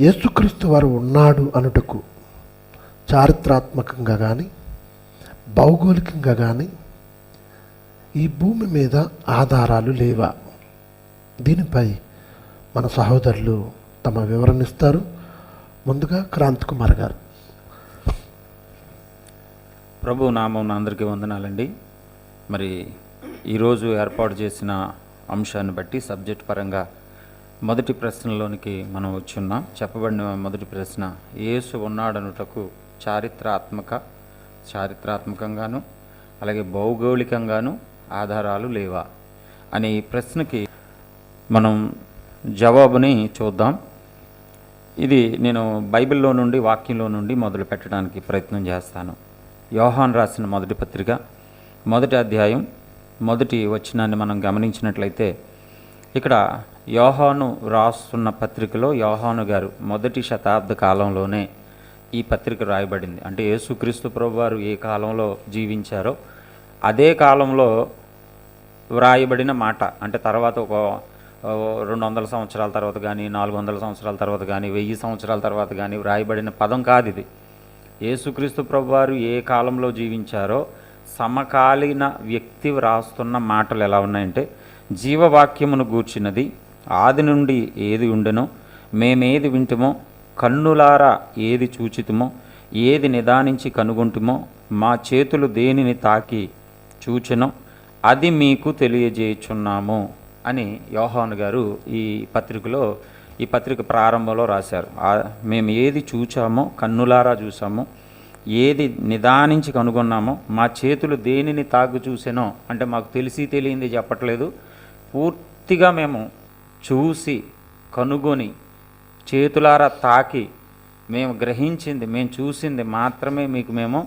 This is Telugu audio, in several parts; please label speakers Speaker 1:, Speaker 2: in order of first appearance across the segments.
Speaker 1: యేసుక్రీస్తు వారు ఉన్నాడు అనుటకు చారిత్రాత్మకంగా కానీ భౌగోళికంగా కానీ ఈ భూమి మీద ఆధారాలు లేవా? దీనిపై మన సహోదరులు తమ వివరణ ఇస్తారు ముందుగా క్రాంత్ కుమార్ గారు.
Speaker 2: ప్రభు నామం అందరికీ వందనాలండి. మరి ఈరోజు ఏర్పాటు చేసిన అంశాన్ని బట్టి సబ్జెక్ట్ పరంగా మొదటి ప్రశ్నలోనికి మనం వచ్చున్నాం. చెప్పబడిన మొదటి ప్రశ్న యేసు ఉన్నాడనుటకు చారిత్రాత్మక చారిత్రాత్మకంగాను అలాగే భౌగోళికంగాను ఆధారాలు లేవా అనే ఈ ప్రశ్నకి మనం జవాబుని చూద్దాం. ఇది నేను బైబిల్లో నుండి వాక్యంలో నుండి మొదలు పెట్టడానికి ప్రయత్నం చేస్తాను. యోహాన్ రాసిన మొదటి పత్రిక మొదటి అధ్యాయం మొదటి వచనాన్ని మనం గమనించినట్లయితే ఇక్కడ యోహాను రాస్తున్న పత్రికలో యోహాను గారు మొదటి శతాబ్ద కాలంలోనే ఈ పత్రిక రాయబడింది. అంటే యేసుక్రీస్తు ప్రభు వారు ఏ కాలంలో జీవించారో అదే కాలంలో వ్రాయబడిన మాట. అంటే తర్వాత ఒక రెండు వందల సంవత్సరాల తర్వాత కానీ నాలుగు వందల సంవత్సరాల తర్వాత కానీ వెయ్యి సంవత్సరాల తర్వాత కానీ వ్రాయబడిన పదం కాదు ఇది. యేసుక్రీస్తు ప్రభువారు ఏ కాలంలో జీవించారో సమకాలీన వ్యక్తి వ్రాస్తున్న మాటలు ఎలా ఉన్నాయంటే జీవవాక్యమును గూర్చినది ఆది నుండి ఏది ఉండెనో మేమేది వింటుమో కన్నులారా ఏది చూచితుమో ఏది నిదానించి కనుగొంటుమో మా చేతులు దేనిని తాకి చూచెనో అది మీకు తెలియజేయుచున్నాము అని యోహాను గారు ఈ పత్రికలో ఈ పత్రిక ప్రారంభంలో రాశారు. మేము ఏది చూచామో కన్నులారా చూసామో ఏది నిదానించి కనుగొన్నామో మా చేతులు దేనిని తాగు చూసానో అంటే మాకు తెలిసి తెలియంది చెప్పట్లేదు పూర్తిగా మేము చూసి కనుగొని చేతులారా తాకి మేము గ్రహించింది మేము చూసింది మాత్రమే మీకు మేము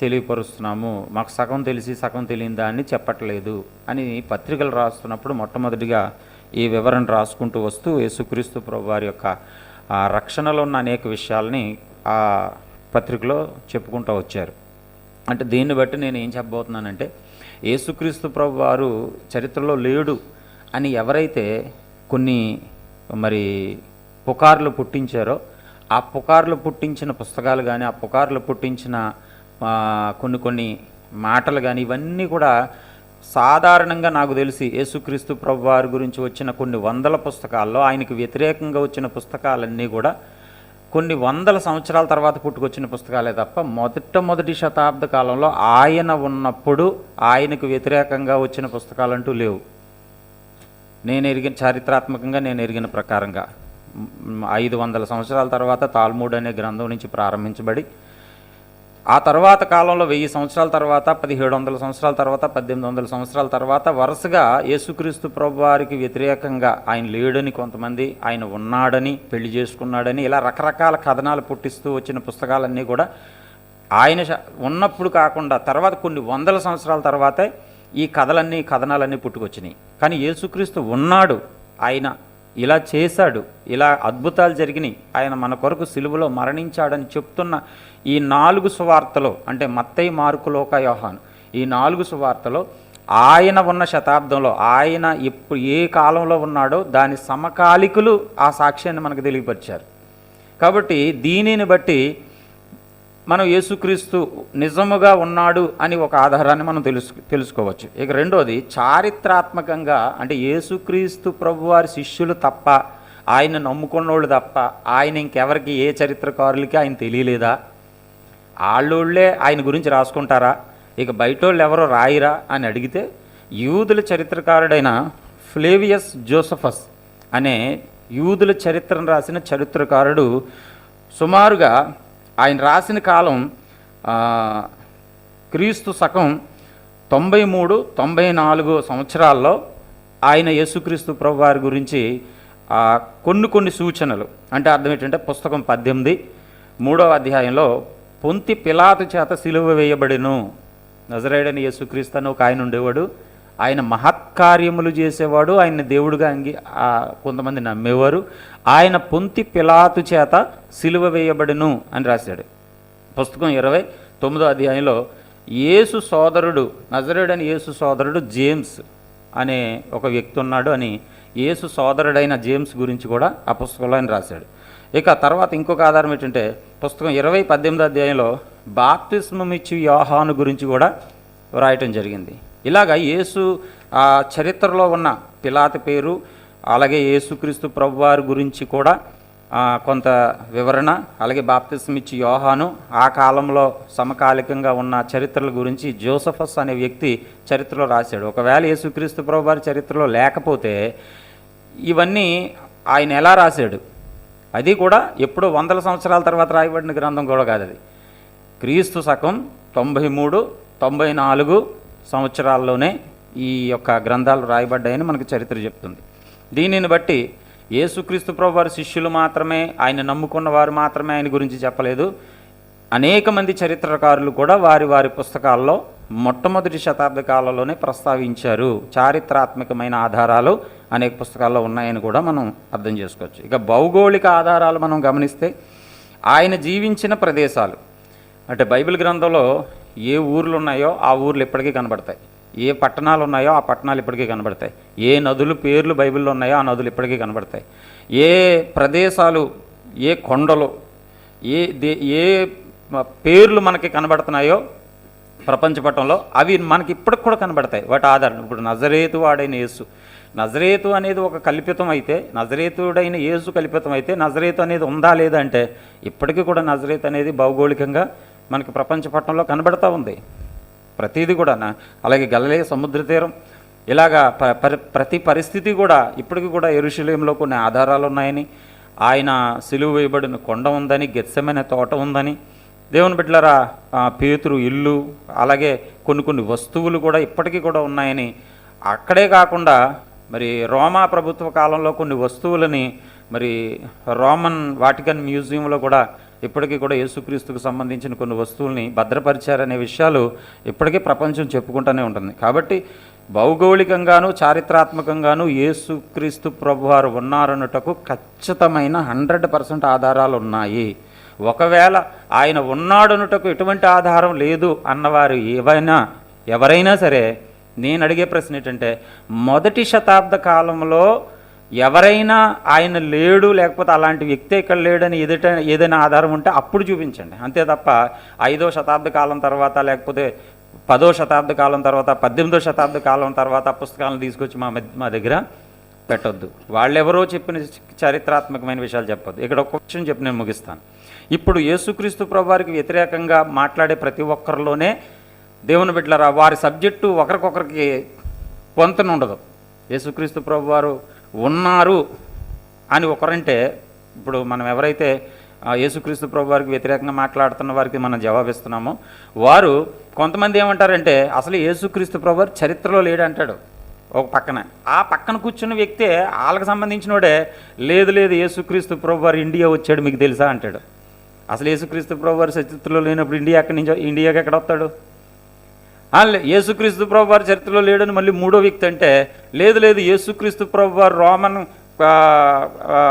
Speaker 2: తెలియపరుస్తున్నాము. మాకు సగం తెలిసి సగం తెలియని దాన్ని చెప్పట్లేదు అని పత్రికలు రాస్తున్నప్పుడు మొట్టమొదటిగా ఈ వివరణ రాసుకుంటూ వస్తూ యేసుక్రీస్తు ప్రభు వారి యొక్క ఆ రక్షణలో ఉన్న అనేక విషయాల్ని ఆ పత్రికలో చెప్పుకుంటూ వచ్చారు. అంటే దీన్ని బట్టి నేను ఏం చెప్పబోతున్నానంటే యేసుక్రీస్తు ప్రభు వారు చరిత్రలో లేడు అని ఎవరైతే కొన్ని మరి పుకార్లు పుట్టించారో ఆ పుకార్లు పుట్టించిన పుస్తకాలు కానీ ఆ పుకార్లు పుట్టించిన కొన్ని కొన్ని మాటలు కానీ ఇవన్నీ కూడా సాధారణంగా నాకు తెలిసి యేసుక్రీస్తు ప్రభు వారి గురించి వచ్చిన కొన్ని వందల పుస్తకాల్లో ఆయనకు వ్యతిరేకంగా వచ్చిన పుస్తకాలన్నీ కూడా కొన్ని వందల సంవత్సరాల తర్వాత పుట్టుకొచ్చిన పుస్తకాలే తప్ప మొదటమొదటి శతాబ్ద కాలంలో ఆయన ఉన్నప్పుడు ఆయనకు వ్యతిరేకంగా వచ్చిన పుస్తకాలంటూ లేవు. నేను ఎరిగిన చారిత్రాత్మకంగా నేను ఎరిగిన ప్రకారంగా. ఐదు వందల సంవత్సరాల తర్వాత తాల్మూడ్ అనే గ్రంథం నుంచి ప్రారంభించబడి ఆ తర్వాత కాలంలో వెయ్యి సంవత్సరాల తర్వాత పదిహేడు వందల సంవత్సరాల తర్వాత పద్దెనిమిది వందల సంవత్సరాల తర్వాత వరుసగా యేసుక్రీస్తు ప్రభు వారికి వ్యతిరేకంగా ఆయన లేడని కొంతమంది ఆయన ఉన్నాడని పెళ్ళి చేసుకున్నాడని ఇలా రకరకాల కథనాలు పుట్టిస్తూ వచ్చిన పుస్తకాలన్నీ కూడా ఆయన ఉన్నప్పుడు కాకుండా తర్వాత కొన్ని వందల సంవత్సరాల తర్వాతే ఈ కథలన్నీ కథనాలన్నీ పుట్టుకొచ్చినాయి. కానీ యేసుక్రీస్తు ఉన్నాడు. ఆయన ఇలా చేశాడు. ఇలా అద్భుతాలు జరిగినాయి. ఆయన మన కొరకు సిలువలో మరణించాడని చెప్తున్న ఈ నాలుగు సువార్తలో అంటే మత్తయి మార్కు లోక యోహాను ఈ నాలుగు సువార్తలో ఆయన ఉన్న శతాబ్దంలో ఆయన ఎప్పుడు ఏ కాలంలో ఉన్నాడో దాని సమకాలికులు ఆ సాక్ష్యాన్ని మనకు తెలియపరిచారు. కాబట్టి దీనిని బట్టి మనం యేసుక్రీస్తు నిజముగా ఉన్నాడు అని ఒక ఆధారాన్ని మనం తెలుసు తెలుసుకోవచ్చు. ఇక రెండోది చారిత్రాత్మకంగా అంటే యేసుక్రీస్తు ప్రభువారి శిష్యులు తప్ప ఆయన నమ్ముకున్నోళ్ళు తప్ప ఆయన ఇంకెవరికి ఏ చరిత్రకారులకి ఆయన తెలియలేదా? వాళ్ళోళ్ళే ఆయన గురించి రాసుకుంటారా? ఇక బయటోళ్ళు ఎవరో రాయిరా అని అడిగితే యూదుల చరిత్రకారుడైన ఫ్లేవియస్ జోసఫస్ అనే యూదుల చరిత్రను రాసిన చరిత్రకారుడు సుమారుగా ఆయన రాసిన కాలం క్రీస్తు శకం తొంభై మూడు తొంభై నాలుగు సంవత్సరాల్లో ఆయన యేసుక్రీస్తు ప్రభు వారి గురించి కొన్ని కొన్ని సూచనలు. అంటే అర్థం ఏంటంటే పుస్తకం పద్దెనిమిది మూడవ అధ్యాయంలో పొంతి పిలాతు చేత సిలువ వేయబడిను. నజరేడని యేసుక్రీస్తు అని ఒక ఆయన ఉండేవాడు. ఆయన మహత్కార్యములు చేసేవాడు ఆయన దేవుడుగా అంగి కొంతమంది నమ్మేవారు. ఆయన పొంతి పిలాతు చేత సిలువ వేయబడును అని రాశాడు. పుస్తకం ఇరవై తొమ్మిదో అధ్యాయంలో యేసు సోదరుడు నజరుడని యేసు సోదరుడు జేమ్స్ అనే ఒక వ్యక్తి ఉన్నాడు అని యేసు సోదరుడైన జేమ్స్ గురించి కూడా ఆ పుస్తకంలో ఆయన రాశాడు. ఇక తర్వాత ఇంకొక ఆధారం ఏంటంటే పుస్తకం ఇరవై పద్దెనిమిది అధ్యాయంలో బాప్తిస్మం ఇచ్చి యోహాను గురించి కూడా వ్రాయటం జరిగింది. ఇలాగ యేసు ఆ చరిత్రలో ఉన్న పిలాత పేరు అలాగే యేసుక్రీస్తు ప్రభువారి గురించి కూడా కొంత వివరణ అలాగే బాప్తిస్మ ఇచ్చి యోహాను ఆ కాలంలో సమకాలికంగా ఉన్న చరిత్రల గురించి జోసఫస్ అనే వ్యక్తి చరిత్రలో రాశాడు. ఒకవేళ యేసుక్రీస్తు ప్రభువారి చరిత్రలో లేకపోతే ఇవన్నీ ఆయన ఎలా రాశాడు? అది కూడా ఎప్పుడో వందల సంవత్సరాల తర్వాత రాయబడిన గ్రంథం కూడా కాదు అది. క్రీస్తు శకం తొంభై మూడు తొంభై నాలుగు సంవత్సరాల్లోనే ఈ యొక్క గ్రంథాలు రాయబడ్డాయని మనకు చరిత్ర చెప్తుంది. దీనిని బట్టి యేసుక్రీస్తు ప్రభు వారి శిష్యులు మాత్రమే ఆయన నమ్ముకున్న వారు మాత్రమే ఆయన గురించి చెప్పలేదు. అనేక మంది చరిత్రకారులు కూడా వారి వారి పుస్తకాల్లో మొట్టమొదటి శతాబ్ద కాలంలోనే ప్రస్తావించారు. చారిత్రాత్మకమైన ఆధారాలు అనేక పుస్తకాల్లో ఉన్నాయని కూడా మనం అర్థం చేసుకోవచ్చు. ఇక భౌగోళిక ఆధారాలు మనం గమనిస్తే ఆయన జీవించిన ప్రదేశాలు అంటే బైబిల్ గ్రంథంలో ఏ ఊర్లు ఉన్నాయో ఆ ఊర్లు ఇప్పటికీ కనబడతాయి. ఏ పట్టణాలు ఉన్నాయో ఆ పట్టణాలు ఇప్పటికీ కనబడతాయి. ఏ నదులు పేర్లు బైబిల్లో ఉన్నాయో ఆ నదులు ఇప్పటికీ కనబడతాయి. ఏ ప్రదేశాలు ఏ కొండలు ఏ దే ఏ పేర్లు మనకి కనబడుతున్నాయో ప్రపంచపటంలో అవి మనకి ఇప్పటికి కూడా కనబడతాయి. వాటి ఆధారం ఇప్పుడు నజరేతు వాడైన యేసు. నజరేతు అనేది ఒక కల్పితం అయితే నజరేతుడైన యేసు కల్పితం అయితే నజరేతు అనేది ఉందా లేదా అంటే ఇప్పటికీ కూడా నజరేతు అనేది భౌగోళికంగా మనకి ప్రపంచ పట్టణంలో కనబడతా ఉంది. ప్రతిదీ కూడా అలాగే గలలే సముద్ర తీరం. ఇలాగా ప- పరి- ప్రతి పరిస్థితి కూడా ఇప్పటికి కూడా ఎరుశలేంలో కొన్ని ఆధారాలు ఉన్నాయని ఆయన సిలువ వేయబడిన కొండ ఉందని గెత్సమైన తోట ఉందని. దేవుని బిడ్డలరా పేతురు ఇల్లు అలాగే కొన్ని కొన్ని వస్తువులు కూడా ఇప్పటికీ కూడా ఉన్నాయని. అక్కడే కాకుండా మరి రోమా ప్రభుత్వ కాలంలో కొన్ని వస్తువులని మరి రోమన్ వాటికన్ మ్యూజియంలో కూడా ఇప్పటికీ కూడా యేసుక్రీస్తుకు సంబంధించిన కొన్ని వస్తువుల్ని భద్రపరిచారనే విషయాలు ఇప్పటికీ ప్రపంచం చెప్పుకుంటూనే ఉంటుంది. కాబట్టి భౌగోళికంగాను చారిత్రాత్మకంగాను యేసుక్రీస్తు ప్రభువారు ఉన్నారన్నటకు ఖచ్చితమైన హండ్రెడ్ పర్సెంట్ ఆధారాలు ఉన్నాయి. ఒకవేళ ఆయన ఉన్నాడనుటకు ఎటువంటి ఆధారం లేదు అన్నవారు ఏవైనా ఎవరైనా సరే నేను అడిగే ప్రశ్న ఏంటంటే మొదటి శతాబ్ద కాలంలో ఎవరైనా ఆయన లేడు లేకపోతే అలాంటి వ్యక్తి ఇక్కడ లేడని ఎదుట ఏదైనా ఆధారం ఉంటే అప్పుడు చూపించండి. అంతే తప్ప ఐదో శతాబ్ద కాలం తర్వాత లేకపోతే పదో శతాబ్ద కాలం తర్వాత పద్దెనిమిదో శతాబ్ద కాలం తర్వాత పుస్తకాలను తీసుకొచ్చి మా మధ్య- మా దగ్గర పెట్టొద్దు. వాళ్ళెవరో చెప్పిన చారిత్రాత్మకమైన విషయాలు చెప్పొద్దు. ఇక్కడ ఒక విషయం చెప్పి నేను ముగిస్తాను. ఇప్పుడు యేసుక్రీస్తు ప్రభువారికి వ్యతిరేకంగా మాట్లాడే ప్రతి ఒక్కరిలోనే దేవుని బిడ్డలరా వారి సబ్జెక్టు ఒకరికొకరికి పొంతనుండదు. యేసుక్రీస్తు ప్రభువారు ఉన్నారు అని ఒకరంటే ఇప్పుడు మనం ఎవరైతే యేసుక్రీస్తు ప్రభు వారికి వ్యతిరేకంగా మాట్లాడుతున్న వారికి మనం జవాబిస్తున్నామో వారు కొంతమంది ఏమంటారంటే అసలు యేసుక్రీస్తు ప్రభు వారు చరిత్రలో లేడు అంటాడు ఒక పక్కన. ఆ పక్కన కూర్చున్న వ్యక్తే వాళ్ళకి సంబంధించినోడే లేదు లేదు యేసుక్రీస్తు ప్రభు వారు ఇండియా వచ్చాడు మీకు తెలుసా అంటాడు. అసలు యేసుక్రీస్తు ప్రభు వారు చరిత్రలో లేనప్పుడు ఇండియా ఎక్కడి నుంచో ఇండియాకి ఎక్కడ వస్తాడు? యేసుక్రీస్తు ప్రభు వారి చరిత్రలో లేడని మళ్ళీ మూడో వ్యక్తి అంటే లేదు లేదు యేసుక్రీస్తు ప్రభు వారు రోమన్ సైనికుడు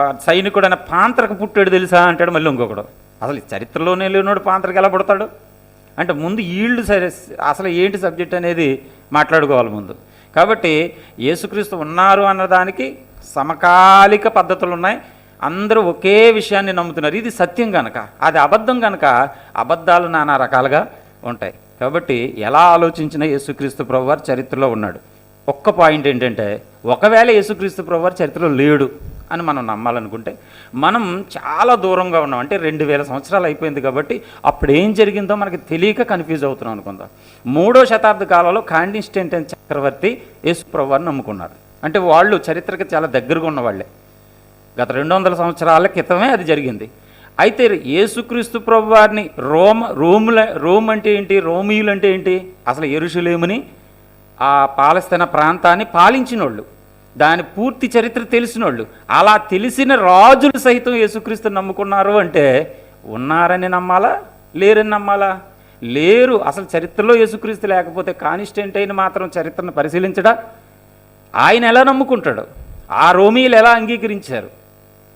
Speaker 2: అనే సైనికుడైన పాంత్రకు పుట్టాడు తెలుసా అంటాడు మళ్ళీ ఇంకొకడు. అసలు చరిత్రలోనే లేనోడు పాంత్రకు ఎలా పుడతాడు? అంటే ముందు ఈళ్ళు సరే అసలు ఏంటి సబ్జెక్ట్ అనేది మాట్లాడుకోవాలి ముందు. కాబట్టి యేసుక్రీస్తు ఉన్నారు అన్నదానికి సమకాలిక పద్ధతులు ఉన్నాయి. అందరూ ఒకే విషయాన్ని నమ్ముతున్నారు. ఇది సత్యం కనుక అది అబద్ధం కనుక అబద్ధాలు నానా రకాలుగా ఉంటాయి. కాబట్టి ఎలా ఆలోచించినా యేసుక్రీస్తు ప్రభువారు చరిత్రలో ఉన్నాడు? ఒక్క పాయింట్ ఏంటంటే ఒకవేళ యేసుక్రీస్తు ప్రభువారు చరిత్రలో లేడు అని మనం నమ్మాలనుకుంటే మనం చాలా దూరంగా ఉన్నాం. అంటే రెండు వేల సంవత్సరాలు అయిపోయింది కాబట్టి అప్పుడు ఏం జరిగిందో మనకి తెలియక కన్ఫ్యూజ్ అవుతున్నాం అనుకుందాం. మూడో శతాబ్ద కాలంలో కాండిస్టెంటైన్ చక్రవర్తి యేసు ప్రభువారిని నమ్ముకున్నారు. అంటే వాళ్ళు చరిత్రకి చాలా దగ్గరగా ఉన్నవాళ్ళే. గత రెండు వందల సంవత్సరాల క్రితమే అది జరిగింది. అయితే యేసుక్రీస్తు ప్రభు వారిని రోమ రోముల రోమ్ అంటే ఏంటి? రోమియులు అంటే ఏంటి? అసలు ఎరుషులేమని ఆ పాలస్తీన ప్రాంతాన్ని పాలించినోళ్ళు. దాని పూర్తి చరిత్ర తెలిసినోళ్ళు. అలా తెలిసిన రాజులు సైతం యేసుక్రీస్తు నమ్ముకున్నారు అంటే ఉన్నారని నమ్మాలా? లేరని నమ్మాలా? లేరు. అసలు చరిత్రలో యేసుక్రీస్తు లేకపోతే కానిస్టెంట్ అయిన మాత్రం చరిత్రను పరిశీలించడా? ఆయన ఎలా నమ్ముకుంటాడు? ఆ రోమీలు ఎలా అంగీకరించారు?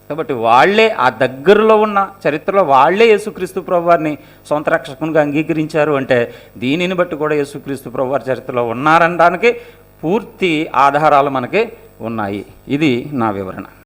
Speaker 2: కాబట్టి వాళ్ళే ఆ దగ్గరలో ఉన్న చరిత్రలో వాళ్ళే యేసుక్రీస్తు ప్రభువారిని సొంత రక్షకునిగా అంగీకరించారు అంటే దీనిని బట్టి కూడా యేసుక్రీస్తు ప్రభువారి చరిత్రలో ఉన్నారనడానికి పూర్తి ఆధారాలు మనకి ఉన్నాయి. ఇది నా వివరణ.